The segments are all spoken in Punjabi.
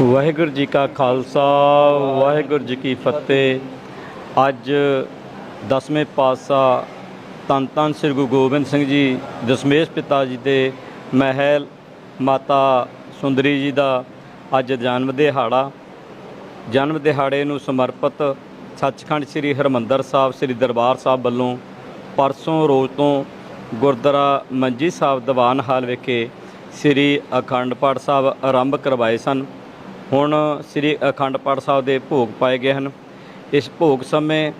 ਵਾਹਿਗੁਰੂ ਜੀ ਕਾ ਖਾਲਸਾ, ਵਾਹਿਗੁਰੂ ਜੀ ਕੀ ਫਤਿਹ। ਅੱਜ ਦਸਵੇਂ ਪਾਤਸ਼ਾਹ ਧੰਨ ਧੰਨ ਸ੍ਰੀ ਗੁਰੂ ਗੋਬਿੰਦ ਸਿੰਘ ਜੀ, ਦਸ਼ਮੇਸ਼ ਪਿਤਾ ਜੀ ਦੇ ਮਹਿਲ ਮਾਤਾ ਸੁੰਦਰੀ ਜੀ ਦਾ ਅੱਜ ਜਨਮ ਦਿਹਾੜਾ। ਜਨਮ ਦਿਹਾੜੇ ਨੂੰ ਸਮਰਪਿਤ ਸੱਚਖੰਡ ਸ੍ਰੀ ਹਰਮੰਦਰ ਸਾਹਿਬ, ਸ੍ਰੀ ਦਰਬਾਰ ਸਾਹਿਬ ਵੱਲੋਂ ਪਰਸੋਂ ਰੋਜ਼ ਤੋਂ ਗੁਰਦੁਆਰਾ ਮੰਜੀ ਸਾਹਿਬ ਦੀਵਾਨ ਹਾਲ ਵਿਖੇ ਸ੍ਰੀ ਅਖੰਡ ਪਾਠ ਸਾਹਿਬ ਆਰੰਭ ਕਰਵਾਏ ਸਨ। ਹੁਣ ਸ੍ਰੀ ਅਖੰਡ ਪਾਠ ਸਾਹਿਬ ਦੇ ਭੋਗ ਪਾਏ ਗਏ ਹਨ। ਇਸ ਭੋਗ ਸਮੇਂ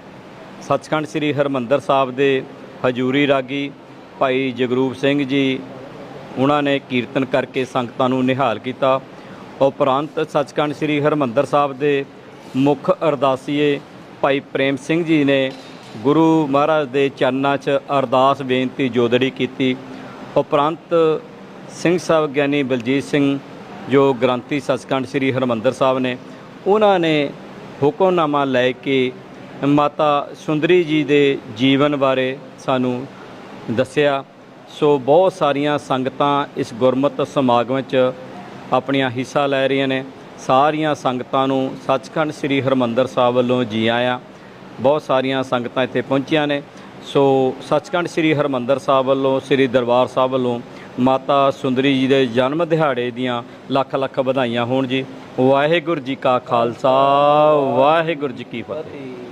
ਸੱਚਖੰਡ ਸ੍ਰੀ ਹਰਮੰਦਰ ਸਾਹਿਬ ਦੇ ਹਜੂਰੀ ਰਾਗੀ ਭਾਈ ਜਗਰੂਪ ਸਿੰਘ ਜੀ, ਉਹਨਾਂ ਨੇ ਕੀਰਤਨ ਕਰਕੇ ਸੰਗਤਾਂ ਨੂੰ ਨਿਹਾਲ ਕੀਤਾ। ਉਪਰੰਤ ਸੱਚਖੰਡ ਸ੍ਰੀ ਹਰਮੰਦਰ ਸਾਹਿਬ ਦੇ ਮੁੱਖ ਅਰਦਾਸੀਏ ਭਾਈ ਪ੍ਰੇਮ ਸਿੰਘ ਜੀ ਨੇ ਗੁਰੂ ਮਹਾਰਾਜ ਦੇ ਚਰਨਾਂ 'ਚ ਅਰਦਾਸ ਬੇਨਤੀ ਜੋਦੜੀ ਕੀਤੀ। ਉਪਰੰਤ ਸਿੰਘ ਸਾਹਿਬ ਗਿਆਨੀ ਬਲਜੀਤ ਸਿੰਘ ਜੋ ਗ੍ਰੰਥੀ ਸੱਚਖੰਡ ਸ੍ਰੀ ਹਰਮੰਦਰ ਸਾਹਿਬ ਨੇ, ਉਹਨਾਂ ਨੇ ਹੁਕਮਨਾਮਾ ਲੈ ਕੇ ਮਾਤਾ ਸੁੰਦਰੀ ਜੀ ਦੇ ਜੀਵਨ ਬਾਰੇ ਸਾਨੂੰ ਦੱਸਿਆ। ਸੋ ਬਹੁਤ ਸਾਰੀਆਂ ਸੰਗਤਾਂ ਇਸ ਗੁਰਮਤਿ ਸਮਾਗਮ 'ਚ ਆਪਣੀਆਂ ਹਿੱਸਾ ਲੈ ਰਹੀਆਂ ਨੇ। ਸਾਰੀਆਂ ਸੰਗਤਾਂ ਨੂੰ ਸੱਚਖੰਡ ਸ੍ਰੀ ਹਰਮੰਦਰ ਸਾਹਿਬ ਵੱਲੋਂ ਜੀ ਆਇਆਂ। ਬਹੁਤ ਸਾਰੀਆਂ ਸੰਗਤਾਂ ਇੱਥੇ ਪਹੁੰਚੀਆਂ ਨੇ। ਸੋ ਸੱਚਖੰਡ ਸ੍ਰੀ ਹਰਮੰਦਰ ਸਾਹਿਬ ਵੱਲੋਂ, ਸ੍ਰੀ ਦਰਬਾਰ ਸਾਹਿਬ ਵੱਲੋਂ ਮਾਤਾ ਸੁੰਦਰੀ ਜੀ ਦੇ ਜਨਮ ਦਿਹਾੜੇ ਦੀਆਂ ਲੱਖ ਲੱਖ ਵਧਾਈਆਂ ਹੋਣ ਜੀ। ਵਾਹਿਗੁਰੂ ਜੀ ਕਾ ਖਾਲਸਾ, ਵਾਹਿਗੁਰੂ ਜੀ ਕੀ ਫਤਿਹ।